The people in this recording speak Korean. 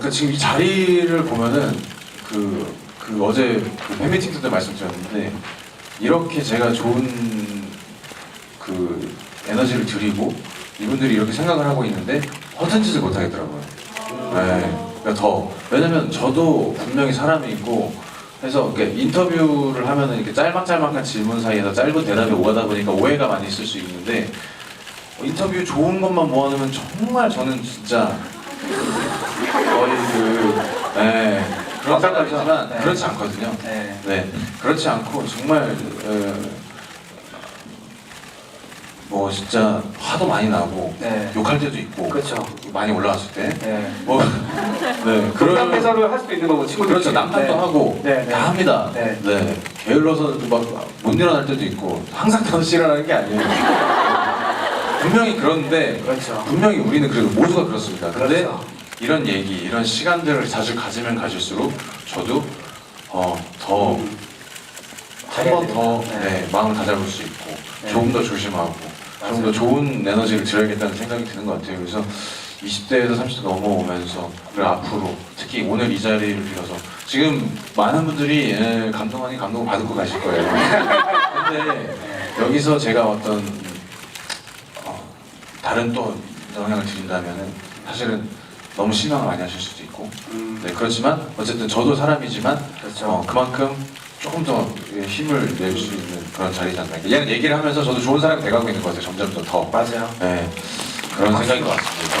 그러니까 지금 이 자리를 보면은 그, 그 어제 그 팬미팅 때도 말씀드렸는데 이렇게 제가 좋은 그 에너지를 드리고 이분들이 이렇게 생각을 하고 있는데 허튼 짓을 못 하겠더라고요. 네. 그러니까 더 왜냐면 저도 분명히 사람이 있고 해서 인터뷰를 하면은 이렇게 짤막짤막한 질문 사이에서 짧은 대답이 오가다 보니까 오해가 많이 있을 수 있는데 어, 인터뷰 좋은 것만 모아놓으면 정말 저는 진짜 거의 그 네, 그런 생각이지만 네. 그렇지 않거든요. 네. 네, 그렇지 않고 정말 어, 뭐 진짜 화도 많이 나고 네. 욕할 때도 있고 그렇죠. 많이 올라왔을 때. 네. 뭐, 네, 그런 해설을 할 수도 있는 거고 친구들 그렇죠. 남탓도 하고 네, 네. 다 합니다. 네. 게을러서 막못 일어날 때도 있고 항상 5시 일어나는 게 아니에요. 분명히 그런데 그렇죠. 분명히 우리는 그래도 모두가 그렇습니다. 근데 그렇죠. 이런 얘기, 이런 시간들을 자주 가지면 가질수록 저도 어, 더 음. 한번더 네. 네, 마음을 다잡을 수 있고 네. 조금 더 조심하고. 좀 더 좋은 에너지를 드려야겠다는 생각이 드는 것 같아요. 그래서 20대에서 30대 넘어오면서 그리고 앞으로 특히 오늘 이 자리를 빌어서 지금 많은 분들이 예, 감동 아닌 감동을 받고 가실 거예요. 근데 여기서 제가 어떤 어, 다른 또 영향을 드린다면은 사실은 너무 실망을 많이 하실 수도 있고 음, 네, 그렇지만 어쨌든 저도 사람이지만 그렇죠. 어, 그만큼 조금 더 힘을 낼 수 있는 그런 자리지 않나. 얘는 얘기를 하면서 저도 좋은 사람이 돼가고 있는 것 같아요. 점점 더 더. 맞아요. 네, 그런 생각인 것 같습니다.